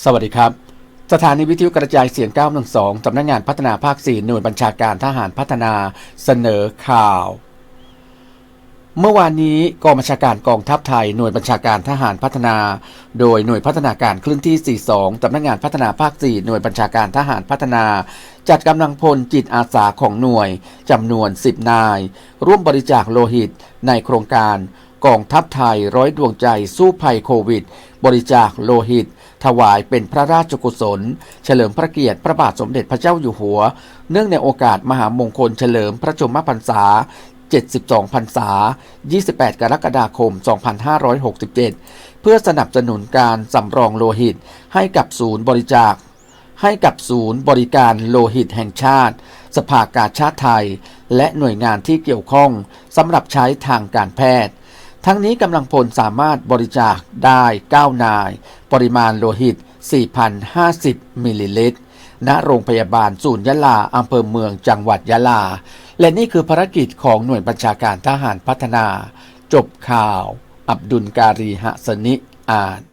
สวัสดีครับ สถานีวิทยุกระจายเสียง 912 สำนักงงานพัฒนาภาค 4 หน่วยบัญชาการทหารพัฒนาเสนอข่าว เมื่อวานนี้กองบัญชาการกองทัพไทย หน่วยบัญชาการทหารพัฒนา โดยหน่วยพัฒนาการคลื่นที่ 42 สำนักงานพัฒนาภาค 4 หน่วยบัญชาการทหารพัฒนา จัดกำลังพลจิตอาสาของหน่วยจำนวน 10 นาย ร่วมบริจาคโลหิตในโครงการ กองทัพไทยร้อยดวงใจสู้ภัยโควิด บริจาคโลหิต ถวายเป็นพระราชกุศล เฉลิมพระเกียรติพระบาทสมเด็จพระเจ้าอยู่หัว เนื่องในโอกาสมหามงคลเฉลิมพระชนมพรรษา 72 พรรษา 28 กรกฎาคม 2567 เพื่อสนับสนุนการสำรองโลหิตให้กับศูนย์บริจาค ให้กับศูนย์บริการโลหิตแห่งชาติ สภากาชาติไทย และหน่วยงานที่เกี่ยวข้องสำหรับใช้ทางการแพทย์ ทั้งนี้กำลังพลสามารถบริจาคได้ 9 นาย ปริมาณโลหิต 4,050 มิลลิลิตร ณ โรงพยาบาลศูนย์ยะลาอำเภอเมืองจังหวัดยะลา และนี่คือภารกิจของหน่วยบัญชาการทหารพัฒนา จบข่าว อับดุลการีหะสนิ อ่าน